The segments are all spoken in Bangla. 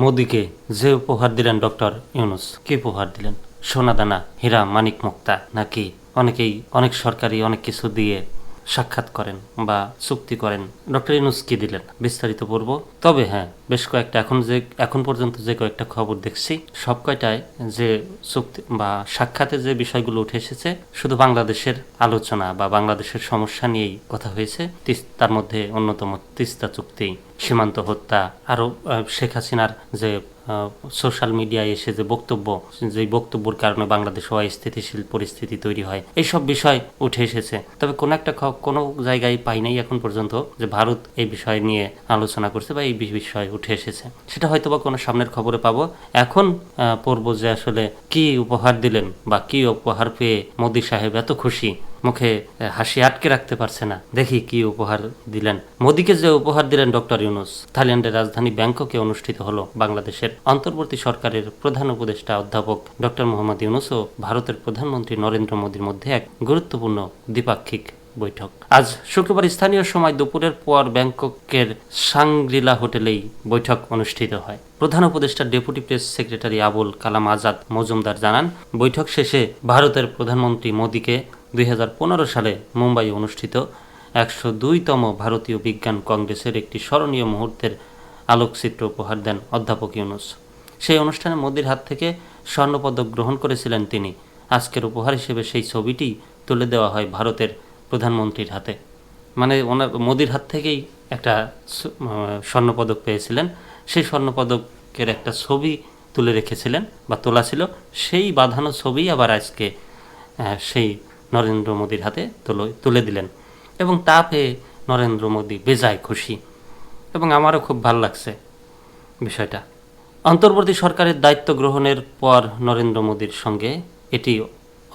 মোদিকে যে উপহার দিলেন ডক্টর ইউনুস, কি উপহার দিলেন? সোনাদানা, হীরা, মানিক মুক্তা, নাকি অনেকেই অনেক সরকারি অনেক কিছু দিয়ে সাক্ষাৎ করেন বা চুক্তি করেন। ডক্টর ইউনুস কি দিলেন? বিস্তারিত পড়ব তবে হ্যাঁ বেশ কয়েকটা, এখন যে, এখন পর্যন্ত যে কয়েকটা খবর দেখছি, সব কয়টায় যে চুক্তি বা সাক্ষাতে যে বিষয়গুলো উঠে এসেছে, শুধু বাংলাদেশের আলোচনা বা বাংলাদেশের সমস্যা নিয়েই কথা হয়েছে। তার মধ্যে অন্যতম তিস্তা চুক্তি, সীমান্ত হত্যা, আরও শেখ হাসিনার যে সোশ্যাল মিডিয়ায় এসে যে বক্তব্য, যে বক্তব্যের কারণে বাংলাদেশ অস্থিতিশীল পরিস্থিতি তৈরি হয় এইসব বিষয় উঠে এসেছে। তবে কোনো একটা কোনো জায়গায় পাই নাই এখন পর্যন্ত যে ভারত এই বিষয় নিয়ে আলোচনা করছে বা এই বিষয় উঠে এসেছে। সেটা হয়তো বা কোনো সামনের খবরে পাবো। এখন পড়ব যে আসলে কি উপহার দিলেন বা কি উপহার পেয়ে মোদী সাহেব এত খুশি? মুখে হাসি আটকে রাখতে পারছে না। দেখি কি উপহার দিলেন। মোদীকে যে উপহার দিলেন ডক্টর ইউনুস, থাইল্যান্ডের রাজধানী ব্যাংককে অনুষ্ঠিত হল বাংলাদেশের অন্তর্বর্তী সরকারের প্রধান উপদেষ্টা অধ্যাপক ডক্টর মোহাম্মদ ইউনুস ও ভারতের প্রধানমন্ত্রী নরেন্দ্র মোদীর মধ্যে এক গুরুত্বপূর্ণ দ্বিপাক্ষিক বৈঠক। আজ শুক্রবার স্থানীয় সময় দুপুরের পর ব্যাংককের সাংগ্রিলা হোটেলেই বৈঠক অনুষ্ঠিত হয়। প্রধান উপদেষ্টা deputy press secretary Abul Kalam Azad Majumdar জানান, বৈঠক শেষে ভারতের প্রধানমন্ত্রী মোদীকে দুই হাজার পনেরো সালে মুম্বাই অনুষ্ঠিত একশো দুইতম ভারতীয় বিজ্ঞান কংগ্রেসের একটি স্মরণীয় মুহূর্তের আলোকচিত্র উপহার দেন অধ্যাপক ইউনুস। সেই অনুষ্ঠানে মোদির হাত থেকে স্বর্ণপদক গ্রহণ করেছিলেন তিনি। আজকের উপহার হিসেবে সেই ছবিটি তুলে দেওয়া হয় ভারতের প্রধানমন্ত্রীর হাতে। মানে ওনার, মোদির হাত থেকেই একটা স্বর্ণপদক পেয়েছিলেন। সেই স্বর্ণপদকের একটা ছবি তুলে রেখেছিলেন বা তোলা ছিল। সেই বাঁধানো ছবি আবার আজকে সেই নরেন্দ্র মোদির হাতে তুলে তুলে দিলেন। এবং তা পেয়ে নরেন্দ্র মোদী বেজায় খুশি। এবং আমারও খুব ভালো লাগছে বিষয়টা। অন্তর্বর্তী সরকারের দায়িত্ব গ্রহণের পর নরেন্দ্র মোদীর সঙ্গে এটি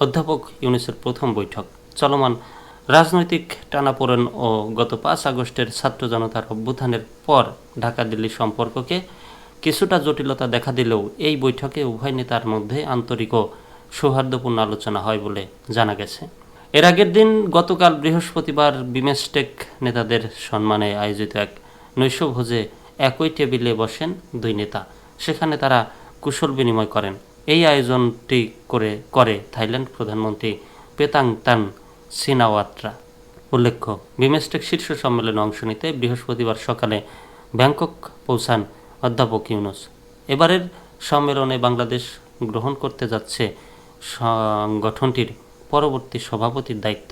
অধ্যাপক ইউনিসের প্রথম বৈঠক। চলমান রাজনৈতিক টানাপোড়েন ও গত পাঁচ আগস্টের ছাত্র জনতার অভ্যুত্থানের পর ঢাকা দিল্লি সম্পর্ককে কিছুটা জটিলতা দেখা দিলেও এই বৈঠকে উভয় নেতার মধ্যে আন্তরিক ও সৌহার্দ্যপূর্ণ আলোচনা হয় বলে জানা গেছে। এর আগের দিন গতকাল বৃহস্পতিবার বিমেস্টেক নেতাদের সম্মানে আয়োজিত এক নৈশভোজে একই টেবিলে বসেন দুই নেতা। সেখানে তারা কুশল বিনিময় করেন। এই আয়োজনটি করে করে থাইল্যান্ড প্রধানমন্ত্রী পেতাং তান সিনাওয়াত্রা। উল্লেখ্য, বিমেস্টেক শীর্ষ সম্মেলনে অংশ নিতে বৃহস্পতিবার সকালে ব্যাংকক পৌঁছান অধ্যাপক ইউনুস। এবারের সম্মেলনে বাংলাদেশ গ্রহণ করতে যাচ্ছে সংগঠনটির পরবর্তী সভাপতির দায়িত্ব।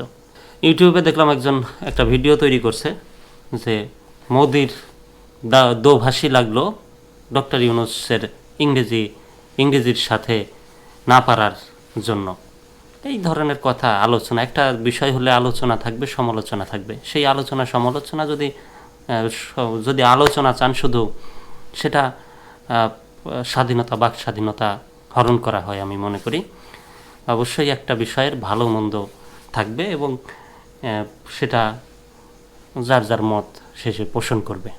ইউটিউবে দেখলাম একজন, একটা ভিডিও তৈরি করছে যে মোদির দা, দোভাষী লাগল ডক্টর ইউনুসের ইংরেজি, ইংরেজির সাথে না পারার জন্য। এই ধরনের কথা আলোচনা, একটা বিষয় হলে আলোচনা থাকবে, সমালোচনা থাকবে। সেই আলোচনা, সমালোচনা যদি যদি আলোচনা চান শুধু, সেটা স্বাধীনতা, বাক স্বাধীনতা হরণ করা হয় আমি মনে করি। অবশ্যই একটা বিষয়ের ভালো মন্দ থাকবে এবং সেটা যার যার মত শেষে পোষণ করবে।